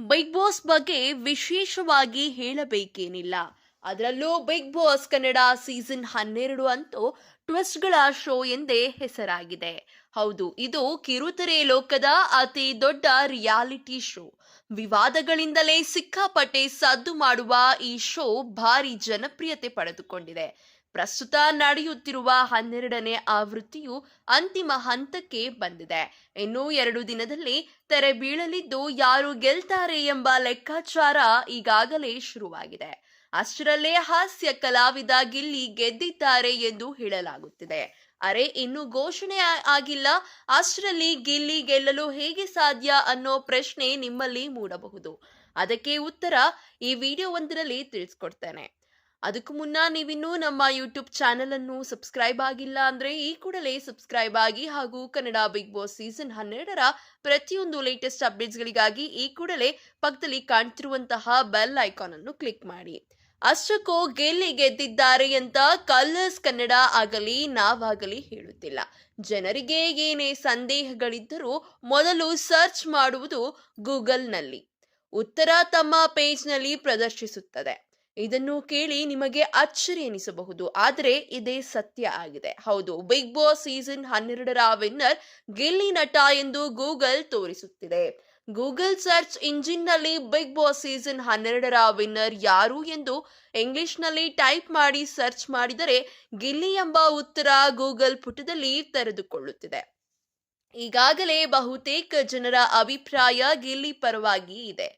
Big boss ಬಗ್ಗೆ ವಿಶೇಷವಾಗಿ ಹೇಳಬೇಕೇನಿಲ್ಲ. ಅದರಲ್ಲೂ ಬಿಗ್ ಬಾಸ್ ಕನ್ನಡ ಸೀಸನ್ ಹನ್ನೆರಡು ಅಂತೂ ಟ್ವಿಸ್ಟ್ಗಳ ಶೋ ಎಂದೇ ಹೆಸರಾಗಿದೆ. ಹೌದು, ಇದು ಕಿರುತೆರೆ ಲೋಕದ ಅತಿ ದೊಡ್ಡ ರಿಯಾಲಿಟಿ ಶೋ ವಿವಾದಗಳಿಂದಲೇ ಸಿಕ್ಕಾಪಟ್ಟೆ ಸದ್ದು ಮಾಡುವ ಈ ಶೋ ಭಾರಿ ಜನಪ್ರಿಯತೆ ಪಡೆದುಕೊಂಡಿದೆ. ಪ್ರಸ್ತುತ ನಡೆಯುತ್ತಿರುವ ಹನ್ನೆರಡನೇ ಆವೃತ್ತಿಯು ಅಂತಿಮ ಹಂತಕ್ಕೆ ಬಂದಿದೆ. ಇನ್ನು ಎರಡು ದಿನದಲ್ಲಿ ತೆರೆ ಬೀಳಲಿದ್ದು ಯಾರು ಗೆಲ್ತಾರೆ ಎಂಬ ಲೆಕ್ಕಾಚಾರ ಈಗಾಗಲೇ ಶುರುವಾಗಿದೆ. ಅಷ್ಟರಲ್ಲೇ ಹಾಸ್ಯ ಕಲಾವಿದ ಗಿಲ್ಲಿ ಗೆದ್ದಿದ್ದಾರೆ ಎಂದು ಹೇಳಲಾಗುತ್ತಿದೆ. ಅರೆ, ಇನ್ನು ಘೋಷಣೆ ಆಗಿಲ್ಲ. ಅಷ್ಟರಲ್ಲಿ ಗಿಲ್ಲಿ ಗೆಲ್ಲಲು ಹೇಗೆ ಸಾಧ್ಯ ಅನ್ನೋ ಪ್ರಶ್ನೆ ನಿಮ್ಮಲ್ಲಿ ಮೂಡಬಹುದು. ಅದಕ್ಕೆ ಉತ್ತರ ಈ ವಿಡಿಯೋ ಒಂದರಲ್ಲಿ ತಿಳಿಸ್ಕೊಡ್ತೇನೆ. ಅದಕ್ಕೂ ಮುನ್ನ ನೀವಿನ್ನೂ ನಮ್ಮ ಯೂಟ್ಯೂಬ್ ಚಾನೆಲ್ ಅನ್ನು ಸಬ್ಸ್ಕ್ರೈಬ್ ಆಗಿಲ್ಲ ಅಂದ್ರೆ ಈ ಕೂಡಲೇ ಸಬ್ಸ್ಕ್ರೈಬ್ ಆಗಿ ಹಾಗೂ ಕನ್ನಡ ಬಿಗ್ ಬಾಸ್ ಸೀಸನ್ ಹನ್ನೆರಡರ ಪ್ರತಿಯೊಂದು ಲೇಟೆಸ್ಟ್ ಅಪ್ಡೇಟ್ಸ್ಗಳಿಗಾಗಿ ಈ ಕೂಡಲೇ ಪಕ್ಕದಲ್ಲಿ ಕಾಣ್ತಿರುವಂತಹ ಬೆಲ್ ಐಕಾನ್ ಅನ್ನು ಕ್ಲಿಕ್ ಮಾಡಿ. ಅಷ್ಟಕ್ಕೂ ಗೆಲ್ಲಿ ಗೆದ್ದಿದ್ದಾರೆ ಅಂತ ಕಲರ್ಸ್ ಕನ್ನಡ ಆಗಲಿ ನಾವಾಗಲಿ ಹೇಳುತ್ತಿಲ್ಲ. ಜನರಿಗೆ ಏನೇ ಸಂದೇಹಗಳಿದ್ದರೂ ಮೊದಲು ಸರ್ಚ್ ಮಾಡುವುದು ಗೂಗಲ್ನಲ್ಲಿ. ಉತ್ತರ ತಮ್ಮ ಪೇಜ್ನಲ್ಲಿ ಪ್ರದರ್ಶಿಸುತ್ತದೆ. ಇದನ್ನು ಕೇಳಿ ನಿಮಗೆ ಅಚ್ಚರಿ ಎನಿಸಬಹುದು. ಆದರೆ ಇದೇ ಸತ್ಯ ಆಗಿದೆ. ಹೌದು, ಬಿಗ್ ಬಾಸ್ ಸೀಸನ್ ಹನ್ನೆರಡರ ವಿನ್ನರ್ ಗಿಲ್ಲಿ ನಟ ಎಂದು ಗೂಗಲ್ ತೋರಿಸುತ್ತಿದೆ. ಗೂಗಲ್ ಸರ್ಚ್ ಇಂಜಿನ್ನಲ್ಲಿ ಬಿಗ್ ಬಾಸ್ ಸೀಸನ್ ಹನ್ನೆರಡರ ವಿನ್ನರ್ ಯಾರು ಎಂದು ಇಂಗ್ಲಿಷ್ನಲ್ಲಿ ಟೈಪ್ ಮಾಡಿ ಸರ್ಚ್ ಮಾಡಿದರೆ ಗಿಲ್ಲಿ ಎಂಬ ಉತ್ತರ ಗೂಗಲ್ ಪುಟದಲ್ಲಿ ತೆರೆದುಕೊಳ್ಳುತ್ತಿದೆ. ಈಗಾಗಲೇ ಬಹುತೇಕ ಜನರ ಅಭಿಪ್ರಾಯ ಗಿಲ್ಲಿ ಪರವಾಗಿ ಇದೆ.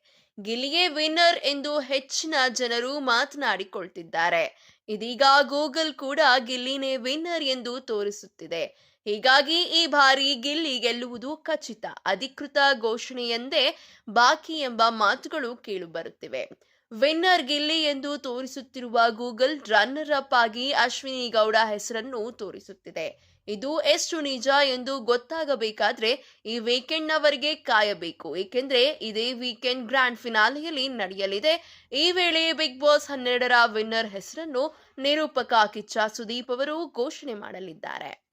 ಗಿಲ್ಲಿಯೇ ವಿನ್ನರ್ ಎಂದು ಹೆಚ್ಚಿನ ಜನರು ಮಾತನಾಡಿಕೊಳ್ತಿದ್ದಾರೆ. ಇದೀಗ ಗೂಗಲ್ ಕೂಡ ಗಿಲ್ಲಿನೇ ವಿನ್ನರ್ ಎಂದು ತೋರಿಸುತ್ತಿದೆ. ಹೀಗಾಗಿ ಈ ಬಾರಿ ಗಿಲ್ಲಿ ಗೆಲ್ಲುವುದು ಖಚಿತ. ಅಧಿಕೃತ ಘೋಷಣೆಯಂದೇ ಬಾಕಿ ಎಂಬ ಮಾತುಗಳು ಕೇಳಿಬರುತ್ತಿವೆ. ವಿನ್ನರ್ ಗಿಲ್ಲಿ ಎಂದು ತೋರಿಸುತ್ತಿರುವ ಗೂಗಲ್ ರನ್ನರ್ ಅಪ್ ಆಗಿ ಅಶ್ವಿನಿ ಗೌಡ ಹೆಸರನ್ನು ತೋರಿಸುತ್ತಿದೆ. ಇದು ಎಷ್ಟು ನಿಜ ಎಂದು ಗೊತ್ತಾಗಬೇಕಾದ್ರೆ ಈ ವೀಕೆಂಡ್ನವರೆಗೆ ಕಾಯಬೇಕು. ಏಕೆಂದ್ರೆ ಇದೇ ವೀಕೆಂಡ್ ಗ್ರ್ಯಾಂಡ್ ಫಿನಾಲೆಯಲ್ಲಿ ನಡೆಯಲಿದೆ. ಈ ವೇಳೆ ಬಿಗ್ ಬಾಸ್ ಹನ್ನೆರಡರ ವಿನ್ನರ್ ಹೆಸರನ್ನು ನಿರೂಪಕ ಕಿಚ್ಚ ಸುದೀಪ್ ಅವರು ಘೋಷಣೆ ಮಾಡಲಿದ್ದಾರೆ.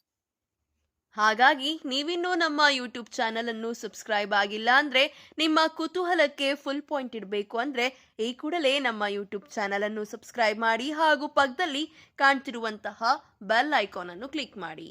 ಹಾಗಾಗಿ ನೀವಿನ್ನೂ ನಮ್ಮ ಯೂಟ್ಯೂಬ್ ಚಾನಲ್ ಅನ್ನು ಸಬ್ಸ್ಕ್ರೈಬ್ ಆಗಿಲ್ಲ ಅಂದ್ರೆ ನಿಮ್ಮ ಕುತೂಹಲಕ್ಕೆ ಫುಲ್ ಪಾಯಿಂಟ್ ಇಡಬೇಕು ಅಂದ್ರೆ ಈ ಕೂಡಲೇ ನಮ್ಮ ಯೂಟ್ಯೂಬ್ ಚಾನಲ್ ಅನ್ನು ಸಬ್ಸ್ಕ್ರೈಬ್ ಮಾಡಿ ಹಾಗೂ ಪಕ್ಕದಲ್ಲಿ ಕಾಣ್ತಿರುವಂತಹ ಬೆಲ್ ಐಕಾನ್ ಅನ್ನು ಕ್ಲಿಕ್ ಮಾಡಿ.